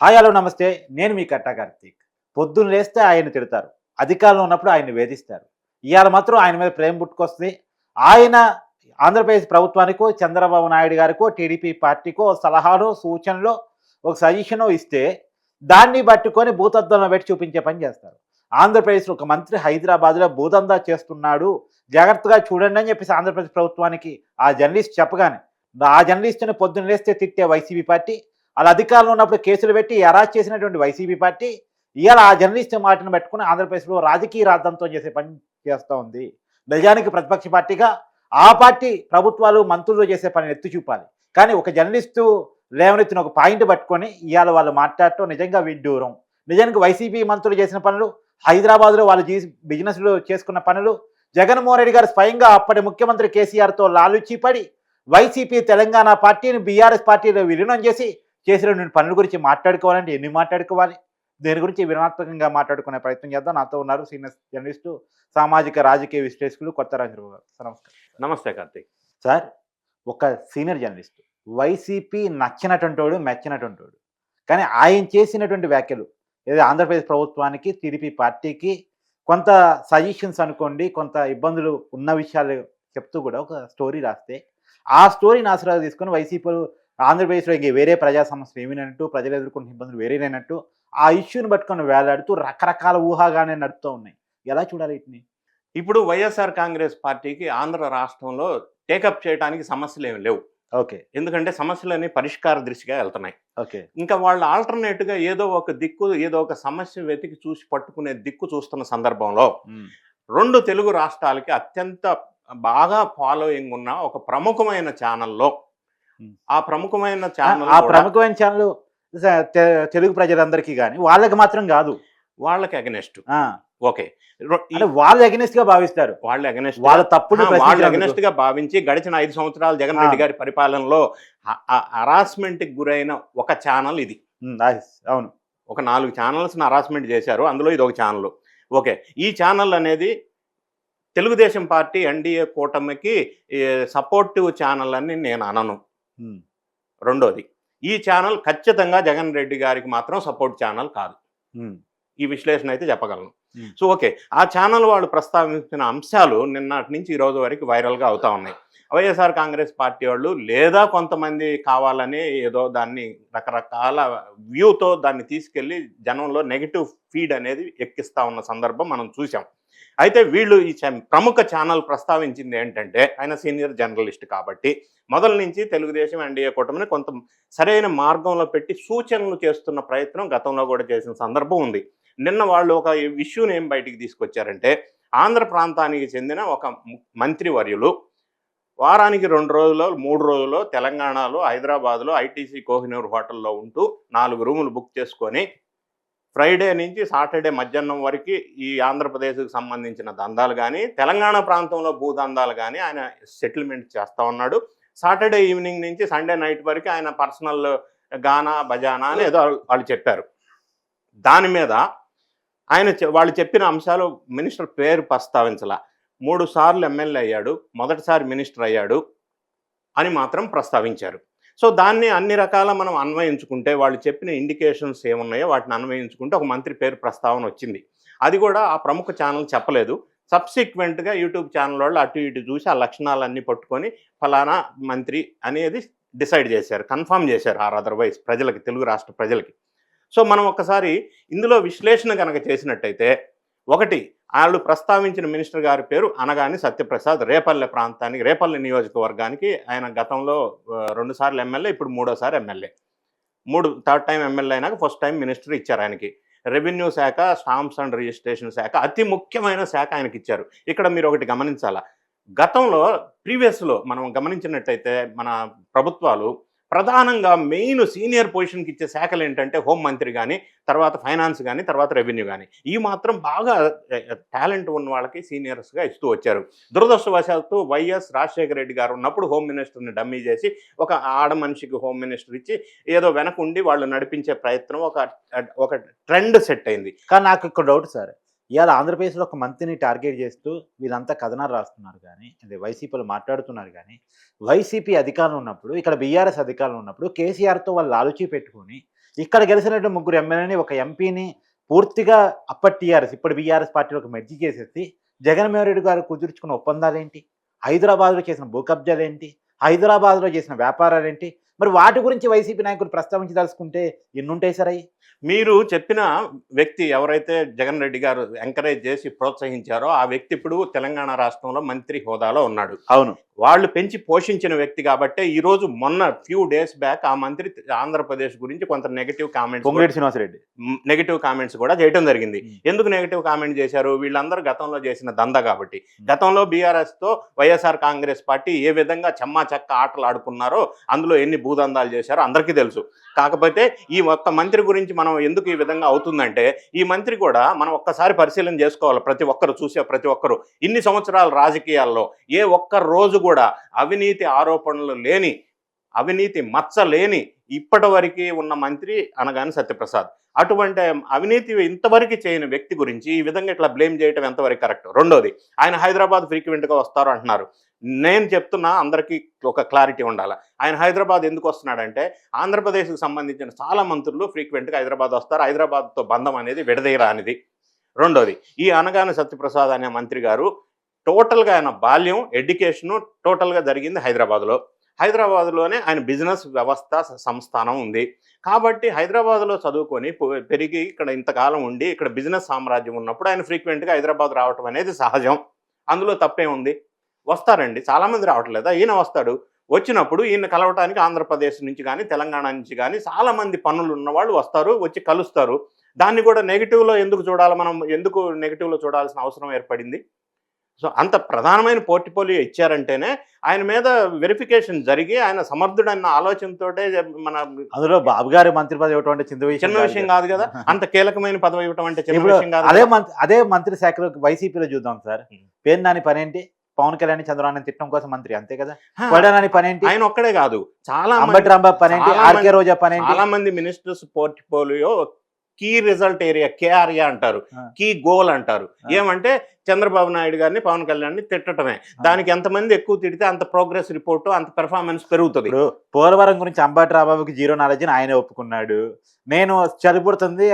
Hi hello నమస్తే. నేను మీ కట్టా కార్తీక్. పొద్దున్న లేస్తే ఆయన తిడతారు. అధికారంలో ఉన్నప్పుడు ఆయన వేధిస్తారు. ఇవాళ మాత్రం ఆయన మీద ప్రేమ పుట్టుకొస్తుంది. ఆయన ఆంధ్రప్రదేశ్ ప్రభుత్వానికో చంద్రబాబు నాయుడు గారికో టీడీపీ పార్టీకో సలహాలు సూచనలు ఒక సజెషన్ ఇస్తే దాన్ని పట్టుకొని భూతద్దంలో పెట్టి చూపించే పని చేస్తారు. ఆంధ్రప్రదేశ్లో ఒక మంత్రి హైదరాబాద్లో భూదందా చేస్తున్నాడు. జాగ్రత్తగా చూడండి అని చెప్పేసి ఆంధ్రప్రదేశ్ ప్రభుత్వానికి ఆ జర్నలిస్ట్ చెప్పగానే ఆ జర్నలిస్ట్ని పొద్దున్న లేస్తే తిట్టే వైసీపీ పార్టీ వాళ్ళ అధికారంలో ఉన్నప్పుడు కేసులు పెట్టి అరాజ్ చేసినటువంటి వైసీపీ పార్టీ ఇవాళ ఆ జర్నలిస్ట్ మాటను పెట్టుకుని ఆంధ్రప్రదేశ్లో రాజకీయ రాద్దంతో చేసే పని చేస్తూ ఉంది. నిజానికి ప్రతిపక్ష పార్టీగా ఆ పార్టీ ప్రభుత్వాలు మంత్రులు చేసే పని ఎత్తి చూపాలి. కానీ ఒక జర్నలిస్టు లేవనెత్తిన ఒక పాయింట్ పట్టుకొని ఇవాళ వాళ్ళు మాట్లాడటం నిజంగా విడ్డూరం. నిజానికి వైసీపీ మంత్రులు చేసిన పనులు హైదరాబాద్లో వాళ్ళు చేసి బిజినెస్లు చేసుకున్న పనులు జగన్మోహన్ రెడ్డి గారు స్వయంగా అప్పటి ముఖ్యమంత్రి కేసీఆర్తో లాలుచిపడి వైసీపీ తెలంగాణ పార్టీని బీఆర్ఎస్ పార్టీలో విలీనం చేసి చేసిన పనుల గురించి మాట్లాడుకోవాలంటే ఎన్ని మాట్లాడుకోవాలి? దీని గురించి వివరణాత్మకంగా మాట్లాడుకునే ప్రయత్నం చేద్దాం. నాతో ఉన్నారు సీనియర్ జర్నలిస్టు సామాజిక రాజకీయ విశ్లేషకులు కొత్త రాజరావు గారు. నమస్కారం. నమస్తే కార్తీక్. సార్ ఒక సీనియర్ జర్నలిస్ట్. వైసీపీ నచ్చినటువంటి వాడు మెచ్చినటువంటి వాడు కానీ ఆయన చేసినటువంటి వ్యాఖ్యలు ఏదో ఆంధ్రప్రదేశ్ ప్రభుత్వానికి టీడీపీ పార్టీకి కొంత సజెషన్స్ అనుకోండి కొంత ఇబ్బందులు ఉన్న విషయాలు చెప్తూ కూడా ఒక స్టోరీ రాస్తే ఆ స్టోరీని ఆసరా తీసుకొని వైసీపీలు ఆంధ్రప్రదేశ్లో ఇంక వేరే ప్రజా సమస్యలు ఏమినట్టు ప్రజలు ఎదుర్కొంటున్న ఇబ్బందులు వేరేనట్టు ఆ ఇష్యూని పట్టుకొని వేలాడుతూ రకరకాల ఊహాగానే నడుపుతూ ఉన్నాయి. ఎలా చూడాలి వీటిని? ఇప్పుడు వైఎస్ఆర్ కాంగ్రెస్ పార్టీకి ఆంధ్ర రాష్ట్రంలో టేకప్ చేయడానికి సమస్యలు ఏమి లేవు. ఓకే. ఎందుకంటే సమస్యలన్నీ పరిష్కార దృష్టిగా వెళ్తున్నాయి. ఓకే. ఇంకా వాళ్ళు ఆల్టర్నేట్గా ఏదో ఒక దిక్కు ఏదో ఒక సమస్య వెతికి చూసి పట్టుకునే దిక్కు చూస్తున్న సందర్భంలో రెండు తెలుగు రాష్ట్రాలకి అత్యంత బాగా ఫాలోయింగ్ ఉన్న ఒక ప్రముఖమైన ఛానల్లో. ఆ ప్రముఖమైన ఛానల్ ఆ ప్రముఖమైన ఛానల్ తెలుగు ప్రజలందరికీ కానీ వాళ్ళకి మాత్రం కాదు. వాళ్ళకి అగెనెస్ట్ ఓకే. వాళ్ళు అగెనిస్ట్గా భావిస్తారు. వాళ్ళ అగెనెస్ట్ వాళ్ళ తప్పులు వాళ్ళు అగెనెస్ట్గా భావించి గడిచిన ఐదు సంవత్సరాలు జగన్ రెడ్డి. గారి పరిపాలనలో హరాస్మెంట్కి గురైన ఒక ఛానల్ ఇది. అవును. ఒక నాలుగు ఛానల్స్ హరాస్మెంట్ చేశారు. అందులో ఇది ఒక ఛానల్ ఓకే. ఈ ఛానల్ అనేది తెలుగుదేశం పార్టీ ఎన్డీఏ కూటమికి సపోర్టివ్ ఛానల్ అని నేను అనను. రెండోది ఈ ఛానల్ ఖచ్చితంగా జగన్ రెడ్డి గారికి మాత్రం సపోర్ట్ ఛానల్ కాదు. ఈ విశ్లేషణ అయితే చెప్పగలను. సో ఓకే ఆ ఛానల్ వాళ్ళు ప్రస్తావించిన అంశాలు నిన్నటి నుంచి ఈ రోజు వరకు వైరల్గా అవుతా ఉన్నాయి. వైఎస్ఆర్ కాంగ్రెస్ పార్టీ వాళ్ళు లేదా కొంతమంది కావాలని ఏదో దాన్ని రకరకాల వ్యూతో దాన్ని తీసుకెళ్ళి జనంలో నెగిటివ్ ఫీడ్ అనేది ఎక్కిస్తా ఉన్న సందర్భం మనం చూసాం అయితే వీళ్ళు ఈ ప్రముఖ ఛానల్ ప్రస్తావించింది ఏంటంటే ఆయన సీనియర్ జర్నలిస్ట్ కాబట్టి మొదల నుంచి తెలుగుదేశం ఎన్డీఏ కూటమిని కొంత సరైన మార్గంలో పెట్టి సూచనలు చేస్తున్న ప్రయత్నం గతంలో కూడా చేసిన సందర్భం ఉంది. నిన్న వాళ్ళు ఒక ఇష్యూని ఏం బయటికి తీసుకొచ్చారంటే ఆంధ్ర ప్రాంతానికి చెందిన ఒక మంత్రివర్యులు వారానికి రెండు రోజుల్లో మూడు రోజులు తెలంగాణలో హైదరాబాద్లో ఐటీసీ కోహినూర్ హోటల్లో ఉంటూ నాలుగు రూములు బుక్ చేసుకొని ఫ్రైడే నుంచి సాటర్డే మధ్యాహ్నం వరకు ఈ ఆంధ్రప్రదేశ్కి సంబంధించిన దందాలు కానీ తెలంగాణ ప్రాంతంలో భూదందాలు కానీ ఆయన సెటిల్మెంట్ చేస్తూ ఉన్నాడు. సాటర్డే ఈవినింగ్ నుంచి సండే నైట్ వరకు ఆయన పర్సనల్ గానా బజానా అని ఏదో వాళ్ళు చెప్పారు. దాని మీద ఆయన వాళ్ళు చెప్పిన అంశాలు మినిస్టర్ పేరు ప్రస్తావించాల. మూడు సార్లు ఎమ్మెల్యే అయ్యాడు మొదటిసారి మినిస్టర్ అయ్యాడు అని మాత్రం ప్రస్తావించారు. సో దాన్ని అన్ని రకాల మనం అన్వయించుకుంటే వాళ్ళు చెప్పిన ఇండికేషన్స్ ఏమున్నాయో వాటిని అన్వయించుకుంటే ఒక మంత్రి పేరు ప్రస్తావన వచ్చింది. అది కూడా ఆ ప్రముఖ ఛానల్ చెప్పలేదు. సబ్సిక్వెంట్గా యూట్యూబ్ ఛానల్ వాళ్ళు అటు ఇటు చూసి ఆ లక్షణాలన్నీ పట్టుకొని ఫలానా మంత్రి అనేది డిసైడ్ చేశారు కన్ఫర్మ్ చేశారు ఆర్ అదర్వైజ్ ప్రజలకి తెలుగు రాష్ట్ర ప్రజలకి. సో మనం ఒకసారి ఇందులో విశ్లేషణ కనుక చేసినట్టయితే ఒకటి వాళ్ళు ప్రస్తావించిన మినిస్టర్ గారి పేరు అనగాని సత్యప్రసాద్ రేపల్లె ప్రాంతానికి రేపల్లె నియోజకవర్గానికి ఆయన గతంలో రెండుసార్లు ఎమ్మెల్యే ఇప్పుడు మూడోసారి ఎమ్మెల్యే. మూడు థర్డ్ టైం ఎమ్మెల్యే అయినాక ఫస్ట్ టైం మినిస్టర్ ఇచ్చారు ఆయనకి. రెవెన్యూ శాఖ స్టాంప్స్ అండ్ రిజిస్ట్రేషన్ శాఖ అతి ముఖ్యమైన శాఖ ఆయనకి ఇచ్చారు. ఇక్కడ మీరు ఒకటి గమనించాలా? గతంలో ప్రీవియస్లో మనం గమనించినట్టయితే మన ప్రభుత్వాలు ప్రధానంగా మెయిన్ సీనియర్ పొజిషన్కి ఇచ్చే శాఖలు ఏంటంటే హోమ్ మంత్రి కానీ తర్వాత ఫైనాన్స్ కానీ తర్వాత రెవెన్యూ కానీ ఈ మాత్రం బాగా టాలెంట్ ఉన్న వాళ్ళకి సీనియర్స్గా ఇస్తూ వచ్చారు. దురదృష్టవశాత్తు వైఎస్ రాజశేఖర రెడ్డి గారు ఉన్నప్పుడు హోమ్ మినిస్టర్ని డమ్మీ చేసి ఒక ఆడ మనిషికి హోమ్ మినిస్టర్ ఇచ్చి ఏదో వెనక ఉండి వాళ్ళు నడిపించే ప్రయత్నం ఒక ఒక ట్రెండ్ సెట్ అయింది. కానీ నాకు ఇక్కడ డౌట్ సార్ ఇవాళ ఆంధ్రప్రదేశ్లో ఒక మంత్రిని టార్గెట్ చేస్తూ వీళ్ళంతా కథనాలు రాస్తున్నారు కానీ అదే వైసీపీలో మాట్లాడుతున్నారు కానీ వైసీపీ అధికారంలో ఉన్నప్పుడు ఇక్కడ బీఆర్ఎస్ అధికారంలో ఉన్నప్పుడు కేసీఆర్తో వాళ్ళు ఆలోచి పెట్టుకుని ఇక్కడ గెలిచినట్టు ముగ్గురు ఎమ్మెల్యేని ఒక ఎంపీని పూర్తిగా అప్పటి టీఆర్ఎస్ ఇప్పుడు బీఆర్ఎస్ పార్టీలోకి మెర్జీ చేసేసి జగన్మోహన్ రెడ్డి గారు కుదుర్చుకున్న ఒప్పందాలు ఏంటి హైదరాబాద్లో చేసిన భూ ఏంటి హైదరాబాద్లో చేసిన వ్యాపారాలు ఏంటి మరి వాటి గురించి వైసీపీ నాయకులు ప్రస్తావించదలుచుకుంటే ఎన్ని ఉంటాయి సార్ మీరు చెప్పిన వ్యక్తి ఎవరైతే జగన్ రెడ్డి గారు ఎంకరేజ్ చేసి ప్రోత్సహించారో ఆ వ్యక్తి ఇప్పుడు తెలంగాణ రాష్ట్రంలో మంత్రి హోదాలో ఉన్నాడు. అవును. వాళ్ళు పెంచి పోషించిన వ్యక్తి కాబట్టే ఈ రోజు మొన్న ఫ్యూ డేస్ బ్యాక్ ఆ మంత్రి ఆంధ్రప్రదేశ్ గురించి కొంత negative comments Pongireddy Srinivasa Reddy. Negative comments కూడా చేయడం జరిగింది. ఎందుకు నెగటివ్ కామెంట్ చేశారు? వీళ్ళందరూ గతంలో చేసిన దంద కాబట్టి. గతంలో బీఆర్ఎస్తో వైఎస్ఆర్ కాంగ్రెస్ పార్టీ ఏ విధంగా చెమ్మా చెక్క ఆటలు ఆడుకున్నారో అందులో ఎన్ని భూదందాలు చేశారో అందరికీ తెలుసు. కాకపోతే ఈ ఒక్క మంత్రి గురించి మనం ఎందుకు ఈ విధంగా అవుతుందంటే ఈ మంత్రి కూడా మనం ఒక్కసారి పరిశీలన చేసుకోవాలి. ప్రతి ఒక్కరు చూసే ప్రతి ఒక్కరు. ఇన్ని సంవత్సరాల రాజకీయాల్లో ఏ ఒక్క రోజు కూడా అవినీతి ఆరోపణలు లేని అవినీతి మచ్చ లేని ఇప్పటి వరకు ఉన్న మంత్రి అనగానే సత్యప్రసాద్. అటువంటి అవినీతి ఇంతవరకు చేయని వ్యక్తి గురించి ఈ విధంగా ఇట్లా బ్లేమ్ చేయడం ఎంతవరకు కరెక్ట్? రెండోది ఆయన హైదరాబాద్ ఫ్రీక్వెంట్గా వస్తారు అంటున్నారు. నేను చెప్తున్నా అందరికీ ఒక క్లారిటీ ఉండాలి. ఆయన హైదరాబాద్ ఎందుకు వస్తున్నాడంటే ఆంధ్రప్రదేశ్కి సంబంధించిన చాలా మంత్రులు ఫ్రీక్వెంట్గా హైదరాబాద్ వస్తారు. హైదరాబాద్తో బంధం అనేది విడదీయరానిది. రెండోది ఈ అనగాన సత్యప్రసాద్ అనే మంత్రి గారు టోటల్గా ఆయన బాల్యం ఎడ్యుకేషను టోటల్గా జరిగింది హైదరాబాద్లో. హైదరాబాద్లోనే ఆయన బిజినెస్ వ్యవస్థ సంస్థానం ఉంది. కాబట్టి హైదరాబాద్లో చదువుకొని పెరిగి ఇక్కడ ఇంతకాలం ఉండి ఇక్కడ బిజినెస్ సామ్రాజ్యం ఉన్నప్పుడు ఆయన ఫ్రీక్వెంట్గా హైదరాబాద్ రావటం అనేది సహజం. అందులో తప్పే ఉంది వస్తారండి. చాలామంది రావట్లేదా? ఈయన వస్తాడు. వచ్చినప్పుడు ఈయన కలవటానికి ఆంధ్రప్రదేశ్ నుంచి కానీ తెలంగాణ నుంచి కానీ చాలామంది పనులు ఉన్నవాళ్ళు వస్తారు వచ్చి కలుస్తారు. దాన్ని కూడా నెగిటివ్లో ఎందుకు చూడాలి మనం? ఎందుకు నెగిటివ్లో చూడాల్సిన అవసరం ఏర్పడింది? సో అంత ప్రధానమైన పోర్టిపోలియో ఇచ్చారంటేనే ఆయన మీద వెరిఫికేషన్ జరిగి ఆయన సమర్థుడన్న ఆలోచనతోటే మన అందులో బాబు గారి మంత్రి పదవి ఇవ్వటం అంటే చిన్న విషయం చిన్న కాదు విషయం కాదు. కదా అంత కీలకమైన పదవి ఇవ్వటం అంటే చిన్న విషయం కాదు అదే అదే మంత్రి శాఖలో వైసీపీలో చూద్దాం సార్. పేరు నాని పని ఏంటి? పవన్ కళ్యాణ్ చంద్రబాబు తిట్టడం కోసం మంత్రి అంతే కదా? హా, కొడాలని పని ఏంటి? ఆయన ఒక్కడే కాదు చాలా అంబటి రాంబాబు పని ఏంటి? ఆర్కే రోజా పని చాలా మంది ministers portfolio key result area KRA అంటారు. కీ గోల్ అంటారు. ఏమంటే చంద్రబాబు నాయుడు గారిని పవన్ కళ్యాణ్ని తిట్టడమే దానికి ఎంతమంది ఎక్కువ తిడితే అంత ప్రోగ్రెస్ రిపోర్ట్ అంత పెర్ఫార్మెన్స్ పెరుగుతుంది. ఇప్పుడు పోలవరం గురించి అంబటి రాంబాబుకి జీరో నాలెడ్జ్ అని ఆయనే ఒప్పుకున్నాడు. నేను చలిపుడుతుంది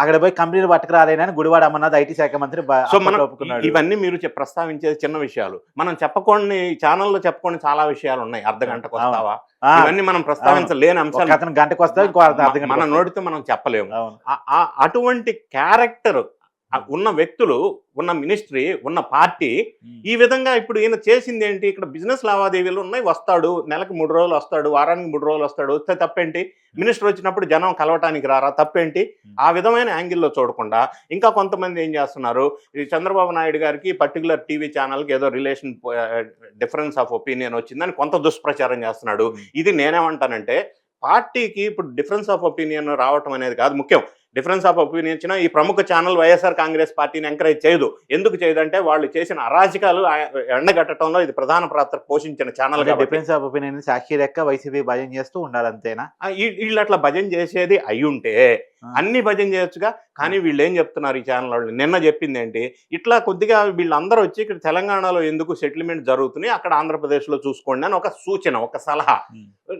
అక్కడ పోయి కంపెనీలు పట్టుకురాలేనని గుడివాడ అమర్నాథ్ ఐటీ శాఖ మంత్రి సో మనం ఒప్పుకున్నాడు. ఇవన్నీ మీరు ప్రస్తావించేది చిన్న విషయాలు. మనం చెప్పకొని ఛానల్లో చెప్పుకొని చాలా విషయాలు ఉన్నాయి. అర్ధ గంటకు. వస్తావా ఇవన్నీ మనం ప్రస్తావించలేని అంశాలు. అతను గంటకు వస్తాడు ఇంకో అర్ధ మన. నోటితో మనం చెప్పలేము. అటువంటి క్యారెక్టర్ ఉన్న వ్యక్తులు ఉన్న మినిస్ట్రీ ఉన్న పార్టీ ఈ విధంగా ఇప్పుడు ఈయన చేసింది ఏంటి? ఇక్కడ బిజినెస్ లావాదేవీలు ఉన్నాయి వస్తాడు నెలకు మూడు రోజులు వస్తాడు వారానికి మూడు రోజులు వస్తాడు వస్తే తప్పేంటి? మినిస్టర్ వచ్చినప్పుడు జనం కలవటానికి రారా? తప్పేంటి? ఆ విధమైన యాంగిల్లో చూడకుండా ఇంకా కొంతమంది ఏం చేస్తున్నారు? ఈ చంద్రబాబు నాయుడు గారికి పర్టికులర్ టీవీ ఛానల్కి ఏదో రిలేషన్ డిఫరెన్స్ ఆఫ్ ఒపీనియన్ వచ్చిందని కొంత దుష్ప్రచారం చేస్తున్నాడు. ఇది నేనేమంటానంటే పార్టీకి ఇప్పుడు డిఫరెన్స్ ఆఫ్ ఒపీనియన్ రావటం అనేది కాదు ముఖ్యం. డిఫరెన్స్ ఆఫ్ ఒపీనియన్ ఇచ్చిన ఈ ప్రముఖ ఛానల్ వైఎస్ఆర్ కాంగ్రెస్ పార్టీని ఎంకరేజ్ చేయదు. ఎందుకు చేయదంటే వాళ్ళు చేసిన అరాజకాలు ఎండగట్టడంలో ఇది ప్రధాన పాత్ర పోషించిన channel difference of opinion Sakshi లెక్క వైసీపీ భయం చేస్తూ ఉండాలి అంతేనా ఆ, వీ- వీళ్ళు అట్లా భజన చేసేది అయ్యుంటే అన్ని భజన చేయొచ్చుగా. కానీ వీళ్ళు ఏం చెప్తున్నారు ఈ ఛానల్ వాళ్ళు? నిన్న చెప్పింది ఏంటి ఇట్లా కొద్దిగా వీళ్ళందరూ వచ్చి ఇక్కడ తెలంగాణలో ఎందుకు సెటిల్మెంట్ జరుగుతున్నాయి? అక్కడ ఆంధ్రప్రదేశ్లో చూసుకోండి అని ఒక సూచన ఒక సలహా.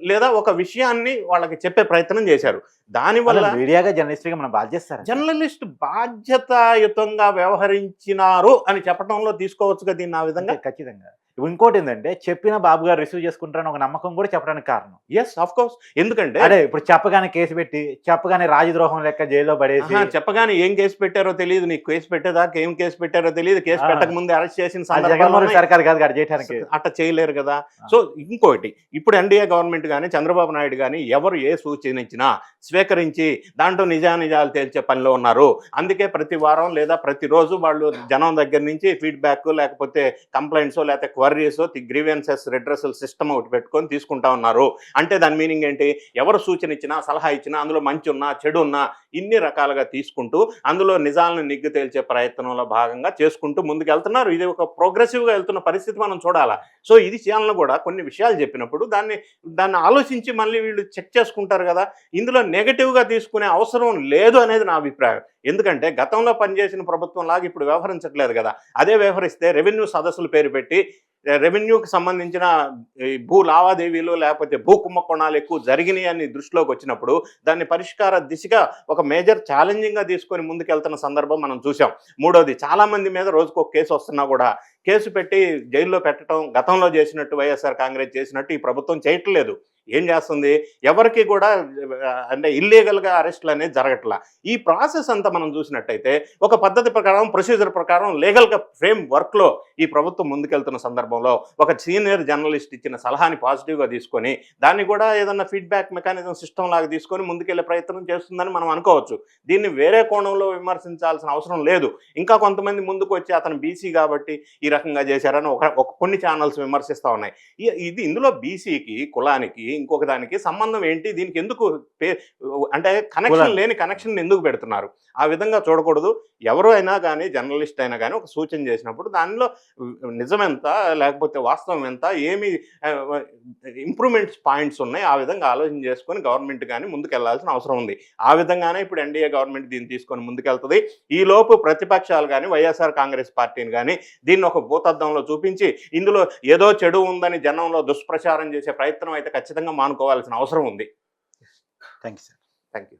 లేదా ఒక విషయాన్ని వాళ్ళకి చెప్పే ప్రయత్నం చేశారు. దానివల్ల మీడియాగా జర్నలిస్ట్గా మనం బాధ్యస్తారు జర్నలిస్ట్ బాధ్యతాయుతంగా వ్యవహరించినారు అని చెప్పడంలో తీసుకోవచ్చుగా దీన్ని ఆ విధంగా? ఖచ్చితంగా. ఇప్పుడు ఇంకోటి ఏంటంటే చెప్పిన బాబు గారు రిసీవ్ చేసుకుంటారని ఒక నమ్మకం కూడా చెప్పడానికి కారణం. ఎస్ ఆఫ్ కోర్స్ ఎందుకంటే అదే ఇప్పుడు చెప్పగానే కేసు పెట్టి చెప్పగానే రాజద్రోహం లెక్క జైల్లో పడేసి చెప్పగానే ఏం కేసు పెట్టారో తెలియదు నీకు కేసు పెట్టేదాకా ఏం కేసు పెట్టారో తెలియదు కేసు. పెట్టక ముందే అరెస్ట్ చేసిన జగన్మోహన్. సర్కార్ కాదు అక్కడ చేయడానికి అట్ట చేయలేరు కదా. సో ఇంకోటి ఇప్పుడు ఎన్డీఏ గవర్నమెంట్ కానీ చంద్రబాబు నాయుడు కానీ ఎవరు ఏ సూచన ఇచ్చినా స్వీకరించి దాంట్లో నిజానిజాలు తేల్చే పనిలో ఉన్నారు. అందుకే ప్రతి వారం లేదా ప్రతిరోజు వాళ్ళు జనం దగ్గర నుంచి ఫీడ్బ్యాక్ లేకపోతే కంప్లైంట్స్ లేకపోతే క్వరీస్ గ్రీవెన్సెస్ రిడ్రసల్ సిస్టమ్ ఒకటి పెట్టుకొని తీసుకుంటా ఉన్నారు. అంటే దాని మీనింగ్ ఏంటి? ఎవరు సూచన ఇచ్చినా సలహా ఇచ్చినా అందులో మంచి ఉన్నా చెడు ఉన్నా ఇన్ని రకాలుగా తీసుకుంటూ అందులో నిజాలను నిగ్గు తేల్చే ప్రయత్నంలో భాగంగా చేసుకుంటూ ముందుకెళ్తున్నారు. ఇది ఒక ప్రోగ్రెసివ్గా వెళ్తున్న పరిస్థితి మనం చూడాలా? సో ఇది ఛానల్ కూడా కొన్ని విషయాలు చెప్పినప్పుడు దాన్ని దాన్ని ఆలోచించి మళ్ళీ వీళ్ళు చెక్ చేసుకుంటారు కదా. ఇందులో నెగటివ్గా తీసుకునే అవసరం లేదు అనేది నా అభిప్రాయం. ఎందుకంటే గతంలో పనిచేసిన ప్రభుత్వం లాగా ఇప్పుడు వ్యవహరించట్లేదు కదా. అదే వ్యవహరిస్తే రెవెన్యూ సదస్సులు పేరు పెట్టి రెవెన్యూకి సంబంధించిన ఈ భూ లావాదేవీలు లేకపోతే భూ కుంభకోణాలు ఎక్కువ జరిగినాయి అని దృష్టిలోకి వచ్చినప్పుడు దాన్ని పరిష్కార దిశగా ఒక మేజర్ ఛాలెంజింగ్గా తీసుకొని ముందుకెళ్తున్న సందర్భం మనం చూసాం మూడోది చాలా మంది మీద రోజుకు ఒక కేసు వస్తున్నా కూడా కేసు పెట్టి జైల్లో పెట్టడం గతంలో చేసినట్టు వైఎస్ఆర్ కాంగ్రెస్ చేసినట్టు ఈ ప్రభుత్వం చేయట్లేదు. ఏం చేస్తుంది? ఎవరికి కూడా అంటే ఇల్లీగల్గా అరెస్టులు అనేది జరగట్లా. ఈ ప్రాసెస్ అంతా మనం చూసినట్టయితే ఒక పద్ధతి ప్రకారం ప్రొసీజర్ ప్రకారం లీగల్గా ఫ్రేమ్ వర్క్లో ఈ ప్రభుత్వం ముందుకెళ్తున్న సందర్భంలో ఒక సీనియర్ జర్నలిస్ట్ ఇచ్చిన సలహాని పాజిటివ్గా తీసుకొని దాన్ని కూడా ఏదన్నా ఫీడ్బ్యాక్ మెకానిజం సిస్టమ్ లాగా తీసుకొని ముందుకెళ్ళే ప్రయత్నం చేస్తుందని మనం అనుకోవచ్చు. దీన్ని వేరే కోణంలో విమర్శించాల్సిన అవసరం లేదు. ఇంకా కొంతమంది ముందుకు వచ్చి అతను బీసీ కాబట్టి ఈ రకంగా చేశారని ఒక ఒక కొన్ని ఛానల్స్ విమర్శిస్తూ ఉన్నాయి. ఇది ఇందులో బీసీకి కులానికి ఇంకొక దానికి సంబంధం ఏంటి? దీనికి ఎందుకు అంటే కనెక్షన్. లేని కనెక్షన్ ఎందుకు పెడుతున్నారు? ఆ విధంగా చూడకూడదు. ఎవరు అయినా కానీ జర్నలిస్ట్ అయినా కానీ ఒక సూచన చేసినప్పుడు దానిలో నిజమెంత లేకపోతే వాస్తవం ఎంత ఏమి ఇంప్రూవ్మెంట్స్ పాయింట్స్ ఉన్నాయి ఆ విధంగా ఆలోచన చేసుకొని గవర్నమెంట్ కానీ ముందుకు వెళ్ళాల్సిన అవసరం ఉంది. ఆ విధంగానే ఇప్పుడు ఎన్డీఏ గవర్నమెంట్ దీన్ని తీసుకొని ముందుకెళ్తుంది. ఈ లోపు ప్రతిపక్షాలు కానీ వైఎస్ఆర్ కాంగ్రెస్ పార్టీని కానీ దీన్ని ఒక భూతద్దంలో చూపించి ఇందులో ఏదో చెడు ఉందని జనంలో దుష్ప్రచారం చేసే ప్రయత్నం అయితే ఖచ్చితంగా మానుకోవాల్సిన అవసరం ఉంది. Thank you sir thank you